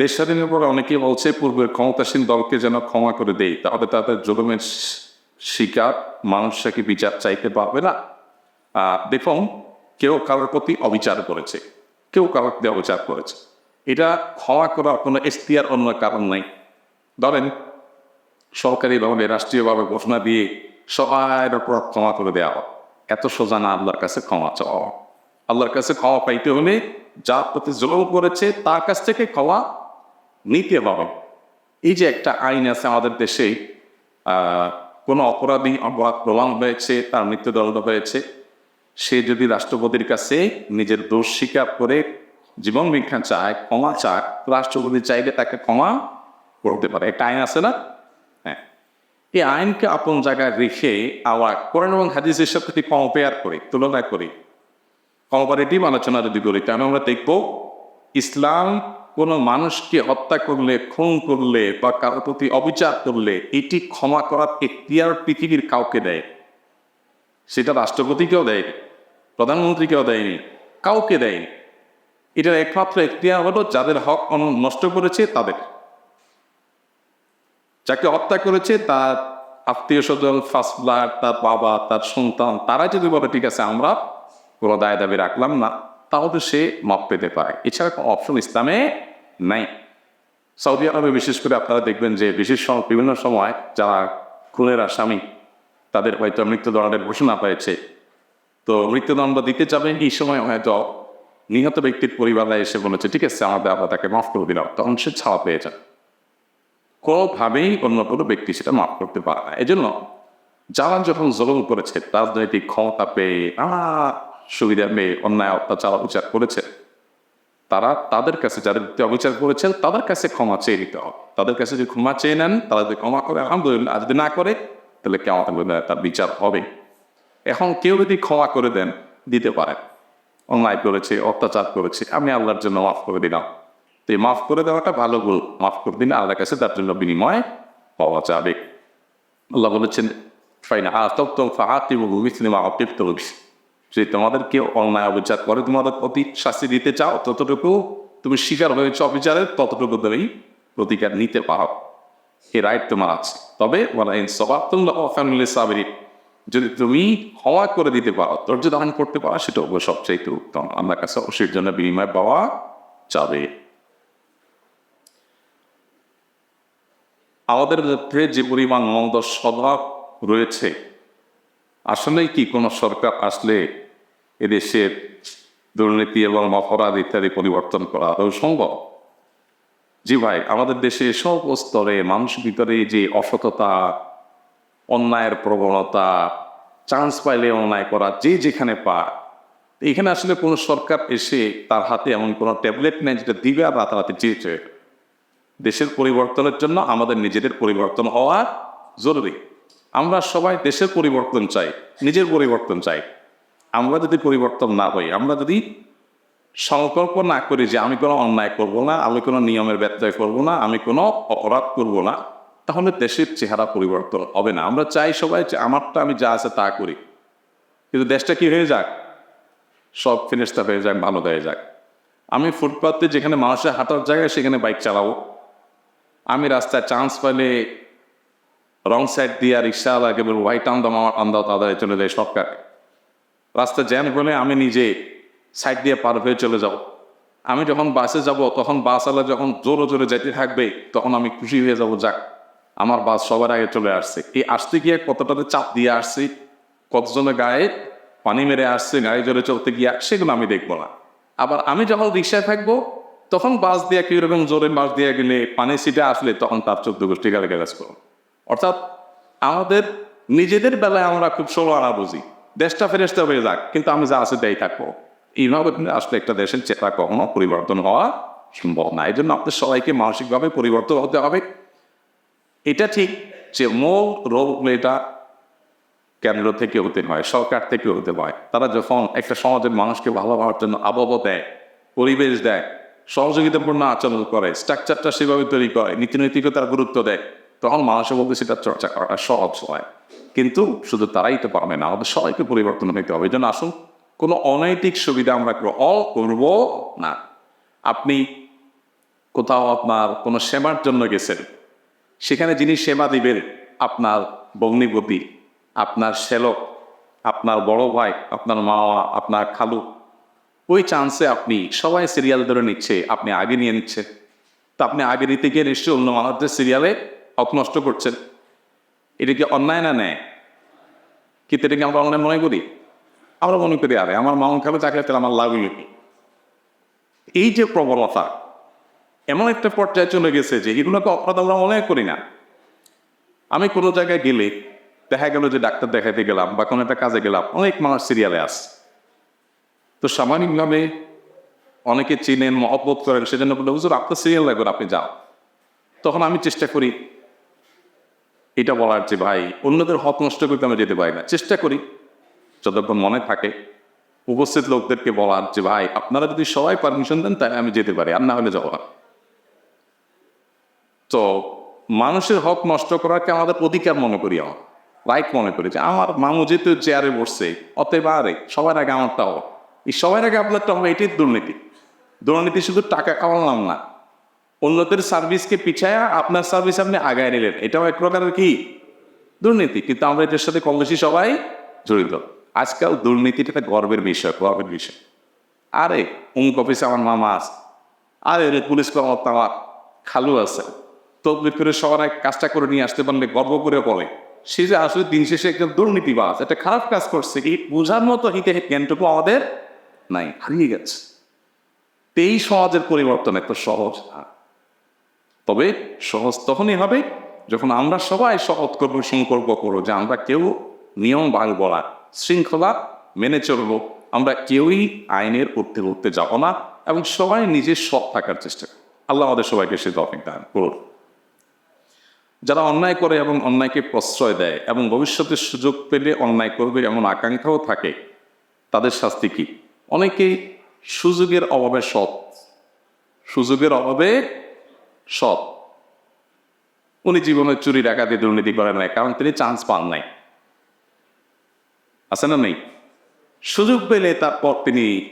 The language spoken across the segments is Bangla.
দেশ স্বাধীনের পরে অনেকেই বলছে, পূর্বের ক্ষমতাসীন দলকে যেন ক্ষমা করে দেয় তাহলে তাদের জুলুমের শিকার মানুষরা কি বিচার চাইতে পারবে না। দেখুন, কেউ কারোর প্রতি অবিচার করেছে, কেউ কারোর প্রতি অবিচার করেছে। এটা ক্ষমা করার কোনো এখতিয়ার অন্য কারণ নাই। ধরেন, সরকারি সরকারিভাবে রাষ্ট্রীয়ভাবে ঘোষণা দিয়ে সবাই উপর ক্ষমা করে দেওয়া হয়। এত সোজা না আল্লাহর কাছে ক্ষমা চাওয়া। আল্লাহর কাছে ক্ষমা পাইতে হলে যার প্রতি জুলুম করেছে, তার কাছ থেকে ক্ষমা নিতে হবে এই যে একটা আইন আছে আমাদের দেশে কোনো অপরাধী অপরাধ প্রমাণ হয়েছে, তার মৃত্যুদণ্ড হয়েছে, সে যদি রাষ্ট্রপতির কাছে নিজের দোষ স্বীকার করে জীবন বিজ্ঞান চায়, ক্ষমা চায় রাষ্ট্রপতি চাইলে তাকে ক্ষমা করতে পারে। একটা আইন আছে না? হ্যাঁ। এই আইনকে আপন জায়গায় রেখে আবার কোরআন এবং হাদিসের সাথে যদি কম্পেয়ার করি, তুলনা করি। কম্পারেটিভ আলোচনা যদি করি, তাহলে আমরা দেখব ইসলাম কোনো মানুষকে হত্যা করলে, খুন করলে বা কারোর প্রতি অবিচার করলে এটি ক্ষমা করার এখতিয়ার পৃথিবীর কাউকে দেয় সেটা রাষ্ট্রপতিকেও দেয়নি প্রধানমন্ত্রীকেও দেয়নি কাউকে দেয়নি এটার একমাত্র এখতিয়ার হলো যাদের হক নষ্ট করেছে তাদের। যাকে হত্যা করেছে তার আত্মীয় স্বজন ফার্স্ট ব্লাড তার বাবা, তার সন্তান তারা যদি বলে, ঠিক আছে, আমরা কোনো দায় দাবি রাখলাম না। তাহলে সে মাপ পেতে পারে। এছাড়া কোনো অপশন ইসলামে নাই। সৌদি আরবে বিশেষ করে আপনারা দেখবেন যে বিশেষ বিভিন্ন সময় যারা খুনের আসামি, তাদের হয়তো মৃত্যুদণ্ডের ঘোষণা পেয়েছে তো মৃত্যুদণ্ড দিতে যাবেন এই সময় হয়তো নিহত ব্যক্তির পরিবাররা এসে বলেছে, ঠিক আছে, আমাদের আমরা তাকে মাফ করে দিলাম। তখন সে ছাড়া পেয়ে যান কোনোভাবেই অন্য কোনো ব্যক্তি সেটা মাফ করতে পারে না। এই জন্য যারা যখন জলম করেছে, রাজনৈতিক ক্ষমতা পেয়ে নানা সুবিধা মেয়ে অন্যায় অত্যাচার, অবিচার করেছে। তারা তাদের কাছে যাদের অবিচার করেছেন তাদের কাছে ক্ষমা চেয়ে নিতে হবে। তাদের কাছে যদি ক্ষমা চেয়ে নেন, তারা যদি ক্ষমা করে, আলহামদুলিল্লাহ যদি না করে, তাহলে কেমন তার বিচার হবে। এখন কেউ যদি ক্ষমা করে দেন, দিতে পারেন অন্যায় করেছে, অত্যাচার করেছে, আমি আল্লাহর জন্য মাফ করে দিলাম। তো এই মাফ করে দেওয়াটা ভালো গুণ। মাফ করে দিন আল্লাহর কাছে তার জন্য বিনিময় পাওয়া যাবে। আল্লাহ বলেছেন, ফাইনা আতপ্তম ফাহাতিবু মিসলিমা অতিপ্ত যদি তোমাদেরকে অন্যায় অবিচার করে তোমাদের প্রতি শাস্তি দিতে চাও, ততটুকু তুমি শিকার হয়েছ অবিচারের ততটুকু তুমি প্রতিকার নিতে পারো। এই রাইট তোমার আছে। তবে যদি তুমি ক্ষমা করে দিতে পারো, ধৈর্য ধারণ করতে পারো, সেটা অবশ্য সবচেয়ে উত্তম। আমার কাছে অবশ্যই জন্য বিনিময় পাওয়া যাবে। আমাদের মধ্যে যে পরিমাণ মন্দ স্বভাব রয়েছে, আসলেই কি কোনো সরকার আসলে এদেশের দুর্নীতি এবং অপরাধ ইত্যাদি পরিবর্তন করা আদৌ সম্ভব? জি ভাই, আমাদের দেশে সব স্তরে মানুষের ভিতরে যে অসততা, অন্যায়ের প্রবণতা চান্স পাইলে অন্যায় করা, যে যেখানে পায় এখানে আসলে কোনো সরকার এসে তার হাতে এমন কোনো ট্যাবলেট নেই যেটা দিবে আর রাতারাতি চেয়েছে দেশের পরিবর্তনের জন্য আমাদের নিজেদের পরিবর্তন হওয়া জরুরি। আমরা সবাই দেশের পরিবর্তন চাই, নিজের পরিবর্তন চাই। আমরা যদি পরিবর্তন না হই, আমরা যদি সংকল্প না করি যে আমি কোনো অন্যায় করব না, আমি কোনো নিয়মের ব্যত্যয় করব না, আমি কোনো অপরাধ করব না, তাহলে দেশের চেহারা পরিবর্তন হবে না। আমরা চাই সবাই যে আমারটা আমি যা আছে তা করি। কিন্তু দেশটা কি হয়ে যাক? সব ফিনিশটা হয়ে যাক, ভালো হয়ে যাক। আমি ফুটপাতে যেখানে মানুষের হাঁটার জায়গায় সেখানে বাইক চালাবো। আমি রাস্তায় চান্স পেলে রং সাইড দিয়ে রিক্সাওয়ালাকে বলব হোয়াইট আন্দাম আমার তাদের চলে যায় সরকার। রাস্তা জ্যাম হলে আমি নিজে সাইড দিয়ে পার হয়ে চলে যাব। আমি যখন বাসে যাব, তখন বাস বাসওয়ালা যখন জোরে জোরে যেতে থাকবে, তখন আমি খুশি হয়ে যাব, যাক, আমার বাস সবার আগে চলে আসছে। এই আসতে গিয়ে কতটাতে চাপ দিয়ে আসছি কতজনের গায়ে পানি মেরে আসছে, গাড়ি জোরে চলতে গিয়ে, সেগুলো আমি দেখব না। আবার আমি যখন রিক্সায় থাকব, তখন বাস দিয়ে কীরকম জোরে বাস দিয়ে গেলে পানি সিটে আসলে, তখন তার চোদ্দ গোষ্ঠী গালে গ্যাস করো অর্থাৎ আমাদের নিজেদের বেলায় আমরা খুব ষোলো আনা বুঝি। দেশটা ফেরেস্তা হয়ে যাক, কিন্তু আমি যা আছে তাই থাকব। এইভাবে আসলে একটা দেশের চেহারা কখনো পরিবর্তন হওয়া সম্ভব না। এই জন্য আপনার সবাইকে মানসিকভাবে পরিবর্তন হতে হবে। এটা ঠিক যে মূল রোগ এটা কেন্দ্র থেকে হতে হয়, সরকার থেকে হতে হয়। তারা যখন একটা সমাজের মানুষকে ভালো হওয়ার জন্য আবহাওয়া দেয়, পরিবেশ দেয়, সহযোগিতাপূর্ণ আচরণ করে স্ট্রাকচারটা সেভাবে তৈরি করে, নীতিনৈতিকতার গুরুত্ব দেয় তখন মানুষের মধ্যে সেটা চর্চা করাটা সহজ হয়। কিন্তু শুধু তারাই তো পারবে না, আমাদের সবাইকে পরিবর্তন হইতে হবে। যেন আসুন, কোনো অনৈতিক সুবিধা আমরা গ্রহণ করব না। আপনি কোথাও আপনার কোনো সেবার জন্য গেছেন, সেখানে যিনি সেবা দিবেন, আপনার ভগ্নিপতি আপনার শ্যালক, আপনার বড় ভাই, আপনার মামা, আপনার খালু, ওই চান্সে আপনি, সবাই সিরিয়াল ধরে নিচ্ছে, আপনি আগে নিয়ে নিচ্ছে তা আপনি আগে নিতে গিয়ে নিশ্চয়ই অন্য মানুষদের সিরিয়ালে অপ নষ্ট করছেন। এটা কি অন্যায় না নেয় কিন্তু এটা কি আমরা অন্যায় মনে করি? আমরা মনে করি, আরে আমার মামন খাবে চাকরি তাহলে আমার লাভ কি? এই যে প্রবলতা, এমন একটা পর্যায়ে চলে গেছে যে এগুলোকে অপরাধ আমরা মনে করি না। আমি কোনো জায়গায় গেলে, দেখা গেল যে ডাক্তার দেখাইতে গেলাম বা কোনো একটা কাজে গেলাম, অনেক মানুষ সিরিয়ালে আস তো সামাজিকভাবে অনেকে চিনেন, মহব্বত করেন, সেজন্য বলে, হুজুর, আপনার সিরিয়াল লাগবে আপনি যাও তখন আমি চেষ্টা করি এটা বলার যে, ভাই, অন্যদের হক নষ্ট করতে আমরা যেতে পারি না। চেষ্টা করি, যতক্ষণ মনে থাকে। উপস্থিত লোকদেরকে বলার যে, ভাই, আপনারা যদি সবাই পারমিশন দেন, তাহলে আমি যেতে পারি, আর না হলে যাব না। তো মানুষের হক নষ্ট করাকে আমাদের অধিকার মনে করি আমার রাইট মনে করি যে, আমার মামু যেহেতু চেয়ারে বসছে, অতএব আরে, সবার আগে আমারটা হোক এই সবার আগে আপনারটা হবে, এটাই দুর্নীতি। দুর্নীতি শুধু টাকা কামালাম না অন্যদের সার্ভিসকে পিছায়া আপনার সার্ভিস আপনি আগায় নিলেন। এটাও এক প্রকারের কি? দুর্নীতি। কিন্তু আমরা এটার সাথে কংগ্রেসই সবাই জড়িত। আজকাল দুর্নীতিটা একটা গর্বের বিষয় গর্বের বিষয়। আরে, অমুক অফিসে আমার মামা আছে। আরে, রে, পুলিশ কর্মকর্তা আমার খালু আছে। তদবির করে সবার এক কাজটা করে নিয়ে আসতে পারলে গর্ব করে বলে। সে যে আসলে দিন শেষে একজন দুর্নীতিবাজ, একটা খারাপ কাজ করছে কি, বোঝার মতো হিতে জ্ঞানটুকু আমাদের নাই, হারিয়ে গেছে। এই সমাজের পরিবর্তন এত সহজ না। তবে সহজ তখনই হবে যখন আমরা সবাই সহজ করব সংকল্প করব যে আমরা কেউ নিয়ম ভাঙব না শৃঙ্খলা মেনে চলবো, আমরা কেউই আইনের উঠতে উঠতে যাব না এবং সবাই নিজের সৎ থাকার চেষ্টা করব। আল্লাহ আমাদের সবাইকে সে তফিক দান করুন। যারা অন্যায় করে এবং অন্যায়কে প্রশ্রয় দেয় এবং ভবিষ্যতে সুযোগ পেলে অন্যায় করবে এমন আকাঙ্ক্ষাও থাকে, তাদের শাস্তি কি? অনেকেই সুযোগের অভাবে সৎ, সুযোগের অভাবে সৎ উনি জীবনে চুরি, ডাকাতি, দুর্নীতি করেন নাই, কারণ তিনি চান্স পান নাই। আছে না নেই? সুযোগ পেলে তারপর তিনি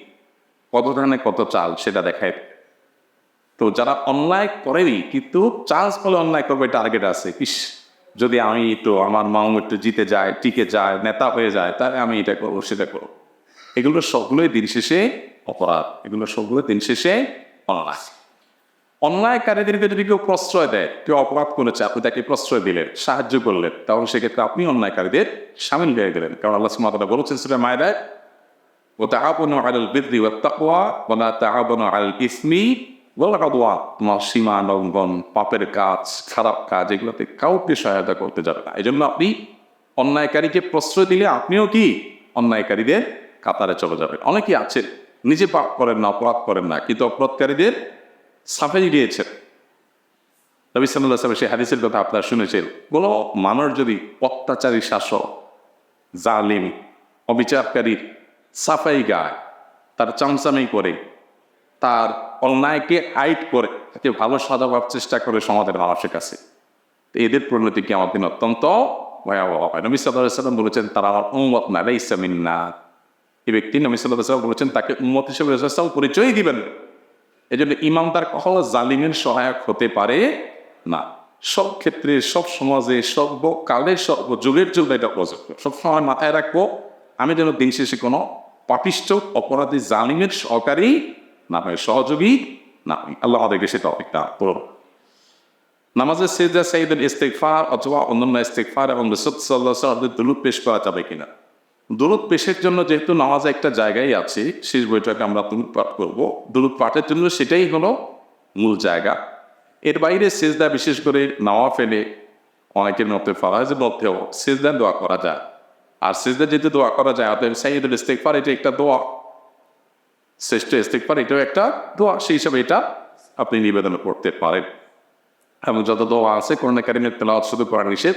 কত ধানে কত চাল সেটা দেখায়। তো যারা অন্যায় করেনি, কিন্তু চান্স পেলে অন্যায় করবে টার্গেট আছে। ইস, যদি আমি একটু আমার মামু একটু জিতে যায়, টিকে যায়, নেতা হয়ে যায়, তাহলে আমি এটা করব, সেটা করব। এগুলো সবগুলোই দিন শেষে অপরাধ। এগুলো সবগুলো দিন শেষে অন্যায়। অন্যায়কারীদেরকে যদি কেউ প্রশ্রয় দেয়, কেউ অপরাধ করেছে, আপনি তাকে প্রশ্রয় দিলেন, সাহায্য করলেন তাহলে সেক্ষেত্রে আপনি অন্যায়কারীদের সামিল হয়ে গেলেন। কারণ আল্লাহ সুমাতা বলেছেন সেটা মায়েরায় ও তাআবনু আলাল বিররি ওয়াত তাকওয়া, ওয়া লা তাআবনু আলাল ইসমি আদওয়া। তোমার সীমা লঙ্ঘন, পাপের কাজ, খারাপ কাজ, এগুলোতে কাউকে সহায়তা করতে যাবে না। এই জন্য আপনি অন্যায়কারীকে প্রশ্রয় দিলে আপনিও কি? অন্যায়কারীদের কাতারে চলে যাবেন। অনেকেই আছেন, নিজে পাপ করেন না, অপরাধ করেন না, কিন্তু অপরাধকারীদের সাফাই দিয়েছেন। নবী সাল্লাহ সাল্লাম সেই হাদিসের কথা আপনারা শুনেছেন। কোনো মানুষ যদি অত্যাচারী শাসক, জালিম অবিচারকারীর সাফাই গায়, তার চামচামি করে, তার অন্যায়কে আইট করে, তাকে ভালো সাজাবার চেষ্টা করে সমাজের মানুষের কাছে এদের পরিণতি কি আমার দিন অত্যন্ত ভয়াবহ হয়। নবী সাল্লাহ সাল্লাম বলেছেন, তারা আমার উম্মত না ইসলামিন না এই ব্যক্তি নবী সাল্লাহ সাল্লাম বলেছেন, তাকে উম্মত হিসেবে রসুল পরিচয় দিবেন এই জন্য ইমাম তার কখনো জালিমের সহায়ক হতে পারে না। সব ক্ষেত্রে, সব সমাজে, সব কালের সব যুগের যুগ এটা প্রযোজ্য। সবসময় মাথায় রাখব, আমি যেন দিন শেষে কোনো পাপিষ্ট, অপরাধী, জালিমের সহকারী না হয়, সহযোগী না হই। আল্লাহ আমাদেরকে সেটা অপেক্ষা করুন। নামাজের সেজা সাইদের ইস্তেকফার অথবা অন্যান্য ইস্তেকফার এবং রসদ সাল্লাহ সাল্লামের দুলুপ পেশ করা যাবে কিনা? দূরত পেশের জন্য যেহেতু নামাজে একটা জায়গায় আছে, শেষ বইটাকে আমরা দূরত পাঠ করব। দূরত পাঠের জন্য সেটাই হলো মূল জায়গা। এর বাইরে সেজদা বিশেষ করে নাওয়া ফেলে অনেকের মধ্যে ফরাজের মধ্যেও সেজদা দোয়া করা যায়। আর সেজদা যেহেতু দোয়া করা যায়, অতএব সাইদুল ইস্তেকফার এটা একটা দোয়া। শ্রেষ্ঠ ইস্তেকফার এটাও একটা দোয়া, সেই হিসাবে এটা আপনি নিবেদন করতে পারেন। এবং যত দোয়া আছে করোনা কারিমের তেলাওয়াত শুধু করা নিষেধ,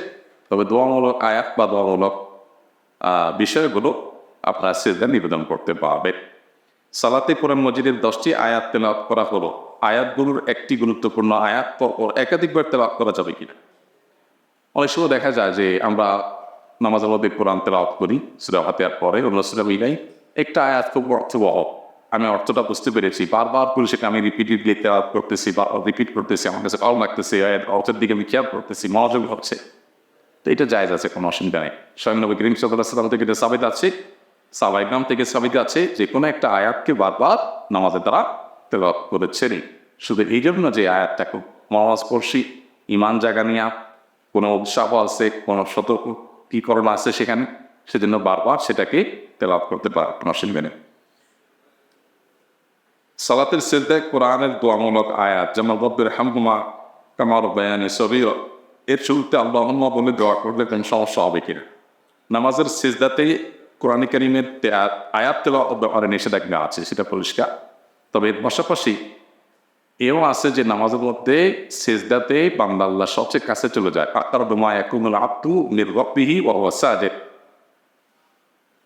তবে দোয়ামূলক আয়াত বা দোয়ামূলক বিষয়গুলো আপনারা সেজদা নিবেদন করতে পারবেন সালাতে কোরআন মজিদের দশটি আয়াত তেলাওয়াত করা হলো। আয়াতগুলোর একটি গুরুত্বপূর্ণ আয়াত পর একাধিকবার তেলাওয়াত করা যাবে কিনা? অনেক সময় দেখা যায় যে আমরা নামাজের মধ্যে কোরআন তেলাওয়াত করি, সুরা হাতিয়ার পরে, অন্য সুরা মিলাই। একটা আয়াত খুব অর্থবহ। আমি অর্থটা বুঝতে পেরেছি। বারবার করে সেটা আমি রিপিটেডলি করতেছি, বা রিপিট করতেছি, আমার কাছে ভালো লাগতেছে অর্থের দিকে আমি খেয়াল করতেছি, মনোযোগ হচ্ছে তো এটা জায়জ আছে, কোনো অসুবিধা নেই। স্বয়ং নবী করিম সাল্লাম থেকে এটা সাবিত আছে সাবাইগ্রাম থেকে সাবিত আছে যে কোনো একটা আয়াতকে বারবার নামাজের দ্বারা তেলাওয়াত করেছেনই শুধু এই জন্য যে আয়াতটা খুব মহাস্পর্শী ইমান জাগা নিয়া, কোনো উৎসাহ আছে, কোনো সতর্কীকরণ আছে সেখানে, সেজন্য বারবার সেটাকে তেলাপ করতে পারে কোনো অসুবিধা নেই। সালাতের সিদ্ধায় কোরআনের দোয়ামূলক আয়াত যেমন রব্বের হামহুমা কামার বয়ানে সবিও এর শুরুতে আল্লাহম্মা বলে দোয়া করলে কোন সমস্যা হবে কিনা নামাজের সিজদাতে কোরআন করিমের আয়াত তেলা ব্যাপারে নিষেধাজ্ঞা আছে, সেটা পরিষ্কার। তবে এর পাশাপাশি এও আছে যে নামাজের মধ্যে সেজদাতে বান্দা আল্লাহ সবচেয়ে কাছে চলে যায়। আকার বেমা একুমুল আব্দু নির্গপিহি ও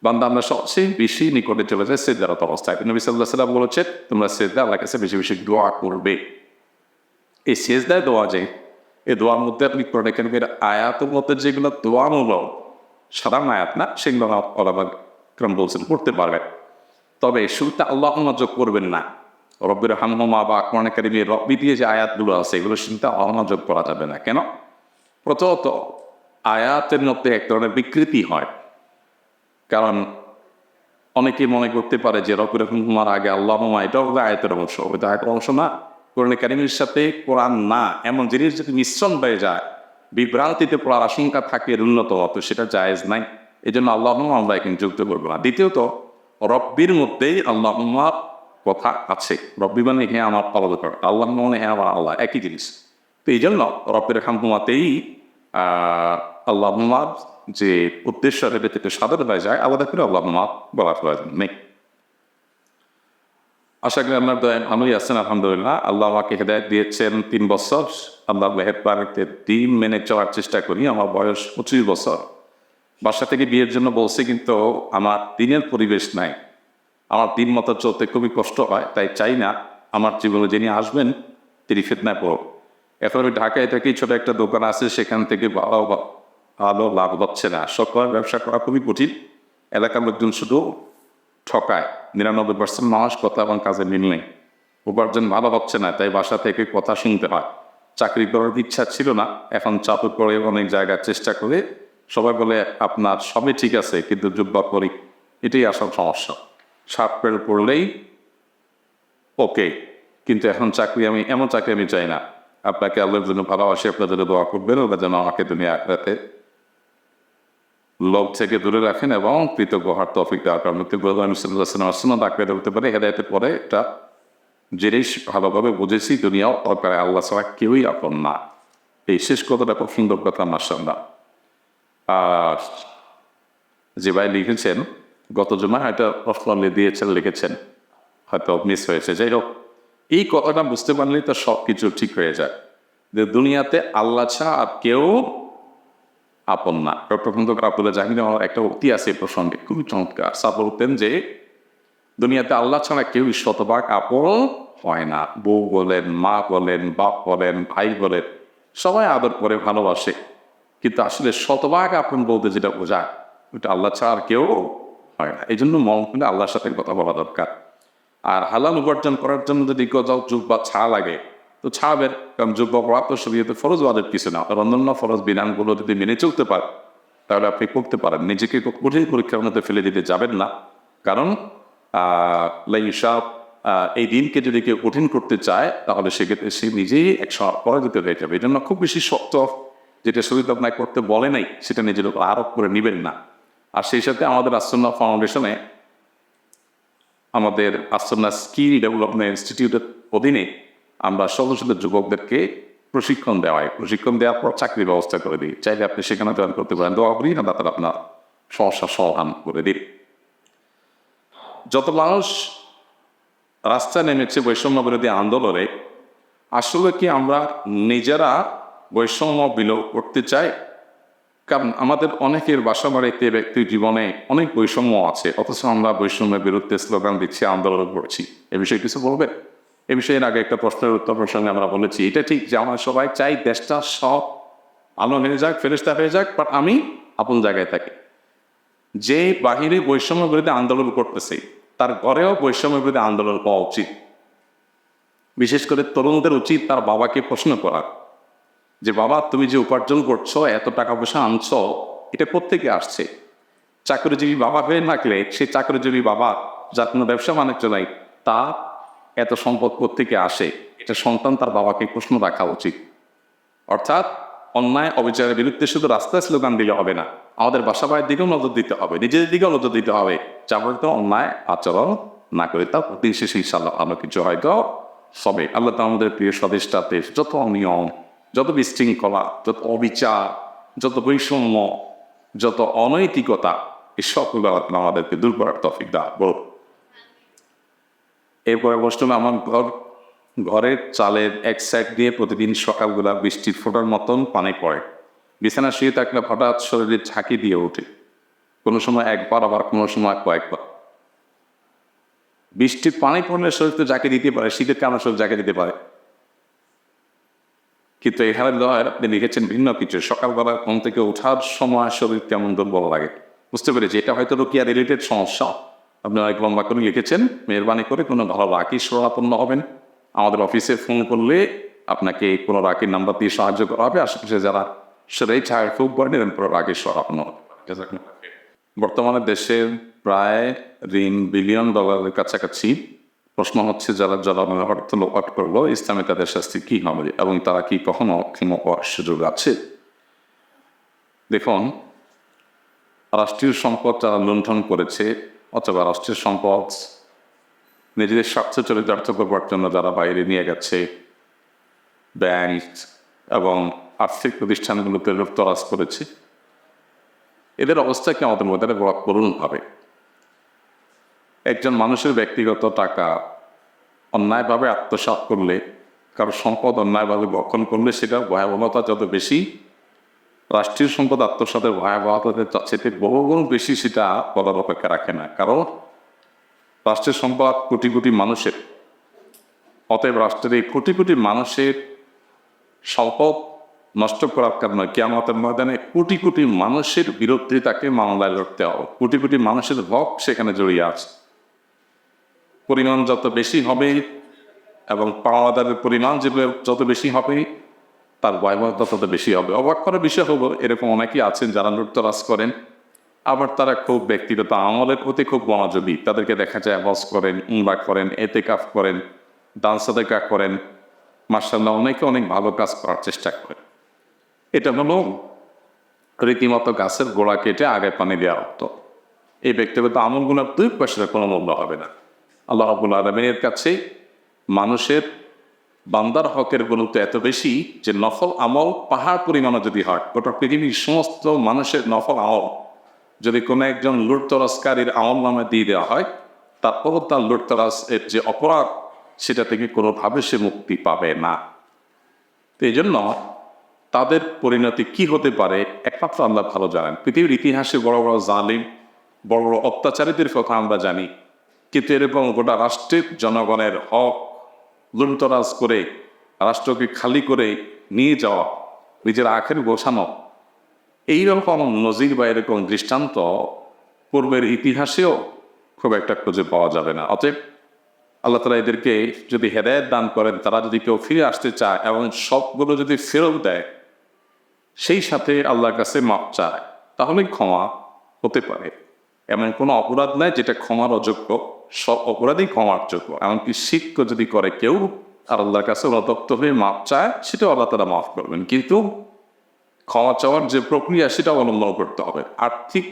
বান্দা আমরা সবচেয়ে বেশি নিকটে চলে যায় সেজদারত অবস্থায়। নবী সাল্লাহ সাল্লাম বলেছেন, তোমরা সেজদা আল্লাহ কাছে বেশি বেশি দোয়া করবে। এই সেজদায় দোয়া যে এই দোয়ার মধ্যে আপনি কোরআন কারিমের আয়াতের মধ্যে যেগুলো দোয়ামূলক সাধারণ আয়াত না, সেগুলো ক্রম বলছেন, পড়তে পারবেন। তবে শুরুতে আল্লাহ যোগ করবেন না। রব্বির হামমা বা কোরআন কারিমের রব্বি দিয়ে যে আয়াতগুলো আছে, এগুলো শুনতে যোগ করা যাবে না। কেন? প্রথমত, আয়াতের মধ্যে এক ধরনের বিকৃতি হয়। কারণ অনেকে মনে করতে পারে যে রবির রহমার আগে আল্লাহ এটাও আয়তের অংশ। ওইটা আয়তের অংশ না। কোরআন কারিমের সাথে কোরআন না, এমন জিনিস যদি মিশ্রণ হয়ে যায়, বিভ্রান্তিতে পড়ার আশঙ্কা থাকে উন্নত তো সেটা জায়েজ নাই। এই জন্য আল্লাহ আমরা এখানে যুক্ত করব না। দ্বিতীয়ত, রব্বির মধ্যেই আল্লাহ কথা আছে। রব্বি মানে হ্যাঁ আমার পালন আল্লাহ মানে হ্যাঁ আমার আল্লাহ, একই জিনিস। তো এই জন্য রব্বের খামকুমাতেই আল্লাহ যে উদ্দেশ্য সাধারণ হয়ে যায়। আলাদা করে আল্লাহ বলার প্রয়োজন নেই। আশা করি আপনার দয়া ভালোই আছেন, আলহামদুলিল্লাহ। আল্লাহ আমাকে হেদায়ত দিয়েছেন তিন বছর। আল্লাহ মেহেরবানিতে দিন মেনে চলার চেষ্টা করি। আমার বয়স পঁচিশ বছর। বাসা থেকে বিয়ের জন্য বলছে, কিন্তু আমার দিনের পরিবেশ নাই। আমার দিন মতো চলতে খুবই কষ্ট হয়, তাই চাই না আমার জীবনে যিনি আসবেন, তিনি ফেতনায় পড়ব এখন আমি ঢাকায় থাকি, ছোট একটা দোকান আছে, সেখান থেকে ভালো ভালো লাভ হচ্ছে না। সকল ব্যবসা করা খুবই কঠিন। এলাকার লোকজন শুধু ঠকায়। নিরানব্বই পার্সেন্ট মানুষ কথা এবং কাজে মিল নেই। উপার্জন ভালো হচ্ছে না, তাই বাসা থেকে কথা শুনতে হয়। চাকরি করার ইচ্ছা ছিল না, এখন চাপে পড়ে অনেক জায়গায় চেষ্টা করে। সবাই বলে, আপনার সবই ঠিক আছে, কিন্তু যোগ্য করি। এটাই আসল সমস্যা। সাপ পেড় পড়লেই ওকে, কিন্তু এখন চাকরি আমি, এমন চাকরি আমি চাই না। আপনাকে আল্লাহর জন্য ভালোবাসি, আপনার জন্য দোয়া করবেন ওরা যেন আমাকে দুনিয়া আখড়াতে লোভ থেকে দূরে রাখেন এবং কৃতজ্ঞ হওয়ার তফিক দেওয়ার কারণ সাল্লাহ আঁকড়ে হতে পারে, হেদায়তের পরে একটা জিনিস ভালোভাবে বুঝেছি, দুনিয়াও দরকার আল্লাহ ছাড়া কেউই আপন না। এই শেষ কথাটা খুব সুন্দর কথা সামনা আর যে ভাই লিখেছেন, গত জমা হয়তো প্রশ্ন দিয়েছেন, লিখেছেন, হয়তো মিস হয়েছে। যাই হোক এই কথাটা বুঝতে পারলেই তো সব কিছু ঠিক হয়ে যায়। যে দুনিয়াতে আল্লাহ ছাড়া আর কেউ আপন না। ডক্টর খন্দকার আব্দুল্লাহ জাহির আমার একটা উক্তি আছে প্রসঙ্গে, খুবই চমৎকার। সা বলতেন যে, দুনিয়াতে আল্লাহ ছাড়া কেউ শতভাগ আপন হয় না। বউ বলেন, মা বলেন, বাপ বলেন, ভাই বলেন, সবাই আদর করে ভালোবাসে। কিন্তু আসলে শতভাগ আপন বলতে যেটা বোঝায়, ওটা আল্লাহ ছাড়া আর কেউ হয় না। এই জন্য মন আল্লাহর সাথে কথা বলা দরকার। আর হালাল উপার্জন করার জন্য যদি কোথাও যুগ বা ছা লাগে তো ছাবের কারণ যুগ বা প্রাপ্ত শরীয়তে ফরজ ওয়াদের কিছু না অন্যান্য ফরজ বিধানগুলো যদি মেনে চলতে পারে, তাহলে আপনি করতে পারেন। নিজেকে কঠিন পরীক্ষার মধ্যে ফেলে দিতে যাবেন না। কারণ লাইসাব এই দিনকে যদি কেউ কঠিন করতে চায়, তাহলে সেক্ষেত্রে সে নিজেই এক পরাজিত হয়ে যাবে। এই জন্য খুব বেশি শক্ত, যেটা শরীর আপনাকে করতে বলে নাই, সেটা নিজের উপর আরোপ করে নেবেন না। আর সেই সাথে আমাদের আশ্রমা ফাউন্ডেশনে আমাদের আশ্রমা স্কিল ডেভেলপমেন্ট ইনস্টিটিউটের অধীনে আমরা সদস্যদের যুবকদেরকে প্রশিক্ষণ দেওয়া হয় প্রশিক্ষণ দেওয়ার পর চাকরির ব্যবস্থা করে দিই। চাইলে আপনি সেখানে জয়েন করতে পারেন। দোয়া করি না তারা আপনার সমস্যার সমাধান করে দিন যত মানুষ রাস্তায় নেমেছে বৈষম্য বিরোধী আন্দোলনে, আসলে কি আমরা নিজেরা বৈষম্য বিলোপ করতে চাই? কারণ আমাদের অনেকের বাসা বাড়িতে ব্যক্তির জীবনে অনেক বৈষম্য আছে, অথচ আমরা বৈষম্যের বিরুদ্ধে স্লোগান দিচ্ছি, আন্দোলন করছি। এ বিষয়ে কিছু বলবে এ বিষয়ের আগে একটা প্রশ্নের উত্তর প্রসঙ্গে আমরা বলেছি। এটা ঠিক যে আমরা সবাই চাই দেশটা সব আলো হয়ে যাক ফেরিস্তা হয়ে যাক বাট আমি আপন জায়গায় থাকি। যে বাহিরে বৈষম্য বিরুদ্ধে আন্দোলন করতেছে, তার ঘরেও বৈষম্য বিরোধী আন্দোলন হওয়া উচিত। বিশেষ করে তরুণদের উচিত তার বাবাকে প্রশ্ন করা, যে বাবা, তুমি যে উপার্জন করছ, এত টাকা পয়সা আনছো, এটা প্রত্যেকে আসছে? চাকরিজীবী বাবা হয়ে থাকলে সে চাকরিজীবী বাবা, যার কোনো ব্যবসা বাণিজ্য নাই তা এত সম্পদ থেকে আসে? এটা সন্তান তার বাবাকে প্রশ্ন রাখা উচিত। অর্থাৎ, অন্যায়, অবিচারের বিরুদ্ধে শুধু রাস্তায় স্লোগান দিলে হবে না। আমাদের বাসা বাড়ির দিকেও নজর দিতে হবে, নিজেদের দিকেও নজর দিতে হবে। যাবতীয় অন্যায় আচরণ না করে তা দিন শেষে ইনশাল্লাহ আলো কিছু হয়তো সবে। আল্লাহ তো আমাদের প্রিয় স্বদেশটাতে যত অনিয়ম, যত বিশৃঙ্খলা, যত অবিচার, যত বৈষম্য, যত অনৈতিকতা, এই আল্লাহ আমাদেরকে দূর করার তফিক দা বল এরপরে বসলাম আমার ঘর, ঘরের চালের এক সাইড দিয়ে প্রতিদিন সকালবেলা বৃষ্টির ফোটার মতন পানি পড়ে। বিছানা শুয়ে থাকলে হঠাৎ শরীরে ঝাঁকি দিয়ে ওঠে। কোনো সময় একবার, আবার কোনো সময় কয়েকবার। বৃষ্টির পানি পড়লে শরীর তো ঝাঁকি দিতে পারে, শীতের কারণে শরীর ঝাঁকি দিতে পারে। কিন্তু এখানে লয়ের আপনি লিখেছেন ভিন্ন কিছু। সকালবেলা ঘুম থেকে ওঠার সময় শরীর কেমন দুর্বল লাগে। বুঝতে পেরেছি, এটা হয়তো রোকিয়া রিলেটেড সমস্যা। আপনি অনেক লম্বা করে লিখেছেন, মেহরবানি করে কোনো ভালো রাখি সরাপন্ন হবেন আমাদের অফিসে ফোন করলে আপনাকে কোনো রাখির নাম্বার দিয়ে সাহায্য করা হবে। আশেপাশে যারা সেটাই ছাড় খুব করেন এরপর রাখি সরাপন্ন বর্তমানে দেশের প্রায় ঋণ বিলিয়ন ডলারের কাছাকাছি প্রশ্ন হচ্ছে, যারা যারা অর্থ লোপাট করল, ইসলামে তাদের শাস্তি কি হবে এবং তারা কি কখনো ক্ষমা পাওয়ার সুযোগ আছে? দেখুন, রাষ্ট্রীয় সম্পদ যারা লুণ্ঠন করেছে অথবা রাষ্ট্রীয় সম্পদ, নিজেদের স্বার্থ চরিতার্থ করবার জন্য যারা বাইরে নিয়ে গেছে, ব্যাংক এবং আর্থিক প্রতিষ্ঠানগুলোতে লুপ্তরাজ করেছে, এদের অবস্থা কি আমাদের মধ্যে করুণ হবে? একজন মানুষের ব্যক্তিগত টাকা অন্যায়ভাবে আত্মসাৎ করলে, কারও সম্পদ অন্যায়ভাবে বক্ষণ করলে সেটা ভয়াবহতা যত বেশি রাষ্ট্রীয় সম্পদ আত্মসাতের ভয়াবহতাতে সেটা বহুগুণ বেশি সেটা বলার অপেক্ষা রাখে না। কারণ রাষ্ট্রের সম্পদ কোটি কোটি মানুষের। অতএব রাষ্ট্রের এই কোটি কোটি মানুষের সম্পদ নষ্ট করার কারণে কেয়ামতের ময়দানে কোটি কোটি মানুষের বিরুদ্ধে তাকে মামলায় লড়তে হবে। কোটি কোটি মানুষের হক সেখানে জড়িয়ে আছে। পরিমাণ যত বেশি হবে এবং পাওয়াদারের পরিমাণ যেগুলো যত বেশি হবে তার ভয়াবহতা তত বেশি হবে। অবাক করার বিষয় হলো, এরকম অনেকেই আছেন যারা লুটতরাজ করেন। আবার তারা খুব ব্যক্তিগত আমলের প্রতি খুব মনোযোগী। তাদেরকে দেখা যায় হজ করেন, উমরা করেন এতে কাফ করেন দানসাদেকা করেন। মার্শাল্লাহ অনেকে অনেক ভালো কাজ করার চেষ্টা করেন। এটা হলো রীতিমতো গাছের গোড়া কেটে আগে পানি দেওয়া হতো। এই ব্যক্তিগত আমলগুলোর দুই পয়সার কোনো মূল্য হবে না। আল্লাহ আবুল আলমিনের কাছে মানুষের বান্দার হকের গুরুত্ব এত বেশি যে নফল আমল পাহাড় পরিমাণে যদি হয়, গোটা পৃথিবীর সমস্ত মানুষের নফল আমল যদি কোনো একজন লুটতরাজকারীর আমল নামে দিয়ে দেওয়া হয় তারপরও তার লুটতরাজ এর যে অপরাধ, সেটা থেকে কোনোভাবে সে মুক্তি পাবে না। এই জন্য তাদের পরিণতি কি হতে পারে একমাত্র আল্লাহ ভালো জানেন। পৃথিবীর ইতিহাসে বড় বড় জালিম, বড় বড় অত্যাচারীদের কথা আমরা জানি, কিন্তু এরকম গোটা রাষ্ট্রের জনগণের হক লুণ্ঠরাজ করে, রাষ্ট্রকে খালি করে নিয়ে যাওয়া, নিজের আখের গোছানো এইরকম নজির বা এরকম দৃষ্টান্ত পূর্বের ইতিহাসেও খুব একটা খুঁজে পাওয়া যাবে না। অতএব আল্লাহ তালা এদেরকে যদি হেদায়ত দান করেন, তারা যদি কেউ ফিরে আসতে চায় এবং সবগুলো যদি ফেরত দেয়, সেই সাথে আল্লাহর কাছে মাপ চায়, তাহলে ক্ষমা হতে পারে। এমন কোনো অপরাধ নাই যেটা ক্ষমার অযোগ্য সব অপরাধই ক্ষমার যোগ্য এমনকি শিক্ষ যদি করে, কেউ আর আল্লাহর কাছে অনুতপ্ত হয়ে মাপ চায়, সেটাও আল্লাহ তারা মাফ করবেন। কিন্তু ক্ষমা চাওয়ার যে প্রক্রিয়া সেটা অবলম্বন করতে হবে। আর্থিক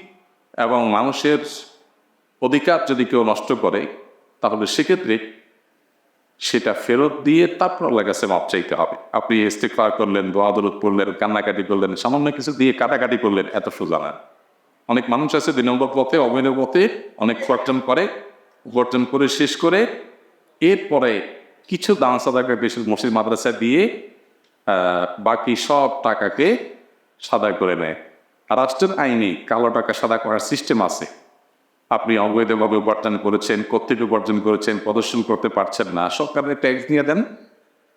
এবং মানুষের অধিকার যদি কেউ নষ্ট করে, তাহলে সেক্ষেত্রে সেটা ফেরত দিয়ে তারপর আল্লাহর কাছে মাপ চাইতে হবে। আপনি ইস্তেকফার করলেন দোয়াদরত করলেন কান্নাকাটি করলেন, সামান্য কিছু দিয়ে কাটাকাটি করলেন, এত সোজা না। অনেক মানুষ আছে দুই নম্বর পথে, অবৈধ পথে অনেক উপার্জন করে উপার্জন করে শেষ করে, এরপরে কিছু দান সাদাকে বেশি মসজিদ মাদ্রাসা দিয়ে বাকি সব টাকাকে সাদা করে নেয়। রাষ্ট্রের আইনে কালো টাকা সাদা করার সিস্টেম আছে। আপনি অবৈধভাবে উপার্জন করেছেন, কর্তৃক উপার্জন করেছেন, প্রদর্শন করতে পারছেন না, সরকারের ট্যাক্স নিয়ে দেন,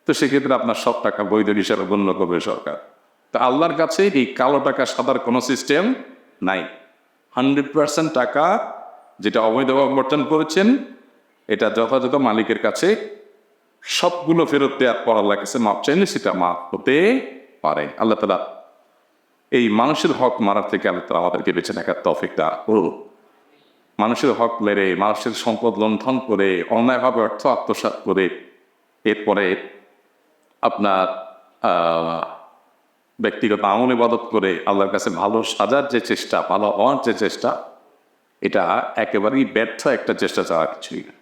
তো সেক্ষেত্রে আপনার সব টাকা বৈধ হিসাবে গণ্য করবে সরকার। তো আল্লাহর কাছে এই কালো টাকা সাদার কোনো সিস্টেম নাই। হান্ড্রেড পার্সেন্ট টাকা যেটা অবৈধ অর্জন করেছেন, এটা যথাযথ মালিকের কাছে সবগুলো ফেরত দেওয়ার পর আল্লাহ কাছে মাপ চাইলে সেটা মাপ হতে পারে। আল্লাহ তালা এই মানুষের হক মারার থেকে আল্লাহ তালা আমাদেরকে বেছে থাকার তফিক দান করুন। মানুষের হক মেরে, মানুষের সম্পদ লণ্ঠন করে, অন্যায়ভাবে অর্থ আত্মসাৎ করে, এরপরে আপনার ব্যক্তিগত আমল ইবাদত করে আল্লাহর কাছে ভালো সাজার যে চেষ্টা, ভালো হওয়ার যে চেষ্টা, এটা একেবারেই ব্যর্থ একটা চেষ্টা চাওয়া কিছুই না।